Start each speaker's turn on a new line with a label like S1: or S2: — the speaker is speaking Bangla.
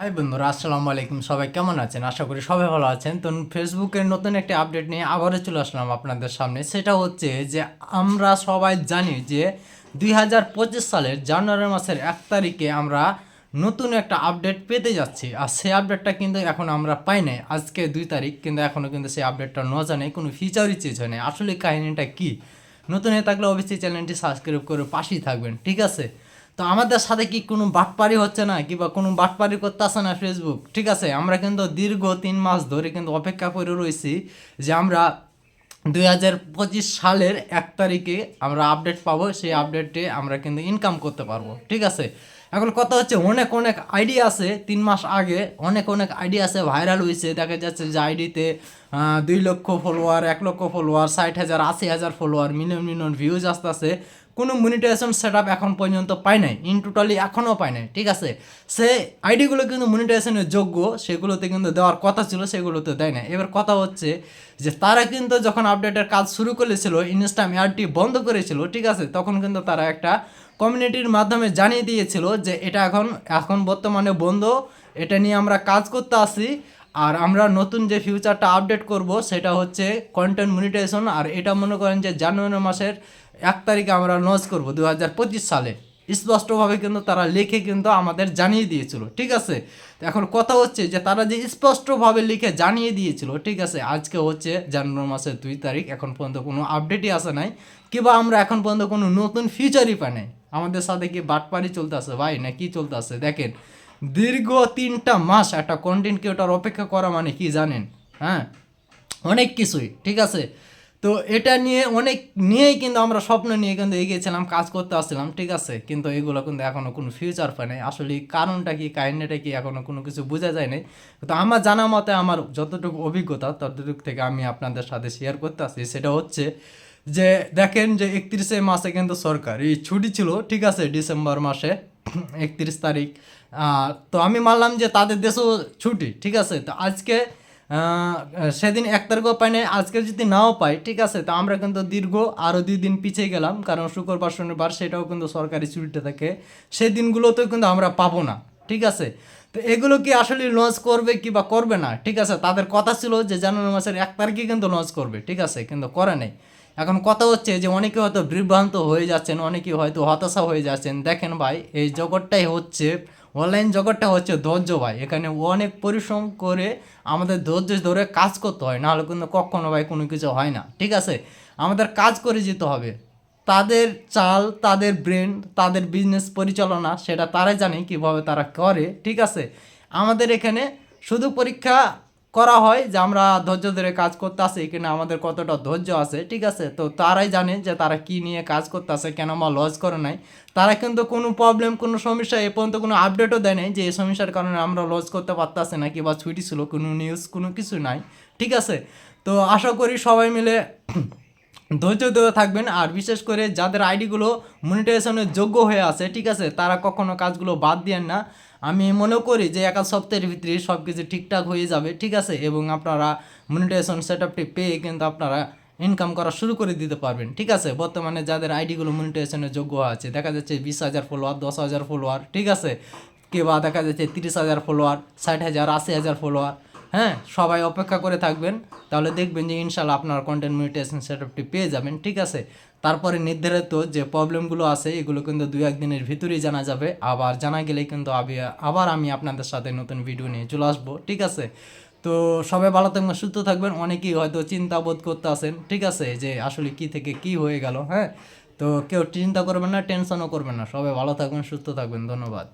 S1: হাই বন্ধুরা, আসসালামু আলাইকুম। সবাই কেমন আছেন? আশা করি সবাই ভালো আছেন। তো ফেসবুকের নতুন একটি আপডেট নিয়ে আবারও চলে আসলাম আপনাদের সামনে। সেটা হচ্ছে যে আমরা সবাই জানি যে দুই হাজার পঁচিশ সালের জানুয়ারি মাসের এক তারিখে আমরা নতুন একটা আপডেট পেতে যাচ্ছি। আর সেই আপডেটটা কিন্তু এখন আমরা পাই নাই। আজকে দুই তারিখ, কিন্তু এখনও কিন্তু সেই আপডেটটা নজা নেই। কোনো ফিচারই চেঞ্জ হয় আসলে কাহিনিটা কী? নতুন হয়ে থাকলে অবশ্যই চ্যানেলটি সাবস্ক্রাইব করে পাশেই থাকবেন। ঠিক আছে? তো আমাদের সাথে কি কোনো বাটপারি হচ্ছে না? কিংবা কোনো বাটপারি করতে আসে না ফেসবুক ঠিক আছে, আমরা কিন্তু দীর্ঘ তিন মাস ধরে কিন্তু অপেক্ষা করে রয়েছি যে আমরা দুই হাজার পঁচিশ সালের এক তারিখে আমরা আপডেট পাবো, সেই আপডেটে আমরা কিন্তু ইনকাম করতে পারব। ঠিক আছে? এখন কথা হচ্ছে অনেক অনেক আইডিয়া আছে। তিন মাস আগে অনেক অনেক আইডিয়া আছে ভাইরাল হয়েছে। দেখা যাচ্ছে যে আইডিতে দুই লক্ষ ফলোয়ার এক লক্ষ ফলোয়ার ষাট হাজার, আশি হাজার ফলোয়ার মিলিয়ন মিলিয়ন ভিউজ আসতেছে। কোনো মনিটাইজেশন সেট আপ এখন পর্যন্ত পায় নাই ইন টোটালি এখনও পায় নাই, ঠিক আছে? সে আইডিগুলো কিন্তু মনিটাইজেশনের যোগ্য, সেগুলোতে কিন্তু দেওয়ার কথা ছিল, সেগুলোতে দেয় না এবার কথা হচ্ছে যে তারা কিন্তু যখন আপডেটের কাজ শুরু করেছিল ইনস্টাম অ্যাডটি বন্ধ করেছিল, ঠিক আছে, তখন কিন্তু তারা একটা কমিউনিটির মাধ্যমে জানিয়ে দিয়েছিল যে এটা এখন এখন বর্তমানে বন্ধ, এটা নিয়ে আমরা কাজ করতে আসি আর আমরা নতুন যে ফিউচারটা আপডেট করব, সেটা হচ্ছে কন্টেন্ট মনিটাইজেশন আর এটা মনে করেন যে জানুয়ারি মাসের এক তারিখে আমরা লঞ্চ করব দু হাজার পঁচিশ সালে। স্পষ্টভাবে কিন্তু তারা লিখে কিন্তু আমাদের জানিয়ে দিয়েছিল, ঠিক আছে? এখন কথা হচ্ছে যে তারা যে স্পষ্টভাবে লিখে জানিয়ে দিয়েছিল, ঠিক আছে? আজকে হচ্ছে জানুয়ারি মাসের দুই তারিখ, এখন পর্যন্ত কোনো আপডেটই আসে নাই। কিংবা আমরা এখন পর্যন্ত কোনো নতুন ফিচারই পাই নাই। আমাদের সাথে কি বাটপারি চলতেছে ভাই, না কি চলতেছে? দেখেন দীর্ঘ তিনটা মাস একটা কন্টেন্ট ক্রিয়েটার অপেক্ষা করা মানে কি জানেন? হ্যাঁ? অনেক কিছুই, ঠিক আছে? তো এটা নিয়ে অনেক নিয়েই কিন্তু আমরা স্বপ্ন নিয়ে কিন্তু এগিয়েছিলাম, কাজ করতে আসছিলাম, ঠিক আছে? কিন্তু এগুলো কিন্তু এখনও কোনো ফিউচার পায় নাই। আসলে কারণটা কি, কাহিনীটা কি এখনও কোনো কিছু বোঝা যায় নাই? তো আমার জানা মতে আমার যতটুকু অভিজ্ঞতা, ততটুকু থেকে আমি আপনাদের সাথে শেয়ার করতে আসছি। সেটা হচ্ছে যে, দেখেন যে একত্রিশে মাসে কিন্তু সরকার, এই ছুটি ছিল, ঠিক আছে? ডিসেম্বর মাসে। একত্রিশ তারিখ। তো আমি মানলাম যে তাদের দেশেও ছুটি, ঠিক আছে? তো আজকে সেদিন এক তারিখও পাই নাই, আজকে যদি নাও পাই, ঠিক আছে? তো আমরা কিন্তু দীর্ঘ আরও দুই দিন পিছিয়ে গেলাম, কারণ শুক্রবার, শনিবার সেটাও কিন্তু সরকারি ছুটিতে থাকে। সেই দিনগুলোতেও কিন্তু আমরা পাবো না, ঠিক আছে? তো এগুলো কি আসলে লঞ্চ করবে কি বা করবে না, ঠিক আছে? তাদের কথা ছিল যে জানুয়ারি মাসের এক তারিখে কিন্তু লঞ্চ করবে, ঠিক আছে? কিন্তু করে নেই। এখন কথা হচ্ছে যে অনেকে হয়তো বিভ্রান্ত হয়ে যাচ্ছেন, অনেকে হয়তো হতাশা হয়ে যাচ্ছেন। দেখেন ভাই, এই জগৎটাই হচ্ছে অনলাইন জগৎটা হচ্ছে ধৈর্য ভাই। এখানে অনেক পরিশ্রম করে আমাদের ধৈর্য ধরে কাজ করতে হয়, নাহলে কিন্তু কখনো ভাই কোনো কিছু হয় না। ঠিক আছে? আমাদের কাজ করে যেতে হবে। তাদের চাল, তাদের ব্রেন তাদের বিজনেস পরিচালনা, সেটা তারাই জানে কীভাবে তারা করে। ঠিক আছে? আমাদের এখানে শুধু পরীক্ষা করা হয় যে আমরা ধৈর্য ধরে কাজ করতে আসি কিনা, আমাদের কতটা ধৈর্য আছে, ঠিক আছে? তো তারাই জানে যে তারা কি নিয়ে কাজ করতে আসে কেন আমার লস করে নাই। তারা কিন্তু কোনো প্রবলেম কোনো সমস্যা এ পর্যন্ত কোনো আপডেটও দেয় নাই যে এই সমস্যার কারণে আমরা লস করতে পারতাছি না কিংবা ছুটি ছিল, কোনো নিউজ কোনো কিছু নাই, ঠিক আছে? তো আশা করি সবাই মিলে ধৈর্য ধরে থাকবেন। আর বিশেষ করে যাদের আইডিগুলো মনিটাইজেশনের যোগ্য হয়ে আছে, ঠিক আছে? তারা কখনো কাজগুলো বাদ দিয়েন না। আমি মনে করি যে একা সপ্তাহের ভিতরে সব কিছু ঠিকঠাক হয়ে যাবে, ঠিক আছে? এবং আপনারা মনিটাইজেশন সেট আপটি পেয়ে কিন্তু আপনারা ইনকাম করা শুরু করে দিতে পারবেন, ঠিক আছে? বর্তমানে যাদের আইডিগুলো মনিটাইজেশনের যোগ্য আছে, দেখা যাচ্ছে বিশ হাজার ফলোয়ার দশ হাজার ফলোয়ার ঠিক আছে? কিংবা দেখা যাচ্ছে তিরিশ হাজার ফলোয়ার ষাট হাজার, আশি হাজার ফলোয়ার হ্যাঁ সবাই অপেক্ষা করে থাকবেন। তাহলে দেখবেন যে ইনশাল্লাহ আপনার কন্টেন্ট মনিটাইজেশন সেটআপটি পেয়ে যাবেন, ঠিক আছে? তারপরে নির্ধারিত যে প্রবলেমগুলো আছে, এগুলো কিন্তু দুই একদিনের ভিতরেই জানা যাবে। আবার জানা গেলে কিন্তু আবার আমি আপনাদের সাথে নতুন ভিডিও নিয়ে চলে আসব, ঠিক আছে? তো সবাই ভালো থাকবেন, সুস্থ থাকবেন। অনেকেই হয়তো চিন্তা বোধ করতে আসেন ঠিক আছে? যে আসলে কি থেকে কি হয়ে গেল হ্যাঁ? তো কেউ চিন্তা করবেন না টেনশনও করবেন না। সবাই ভালো থাকবেন, সুস্থ থাকবেন। ধন্যবাদ।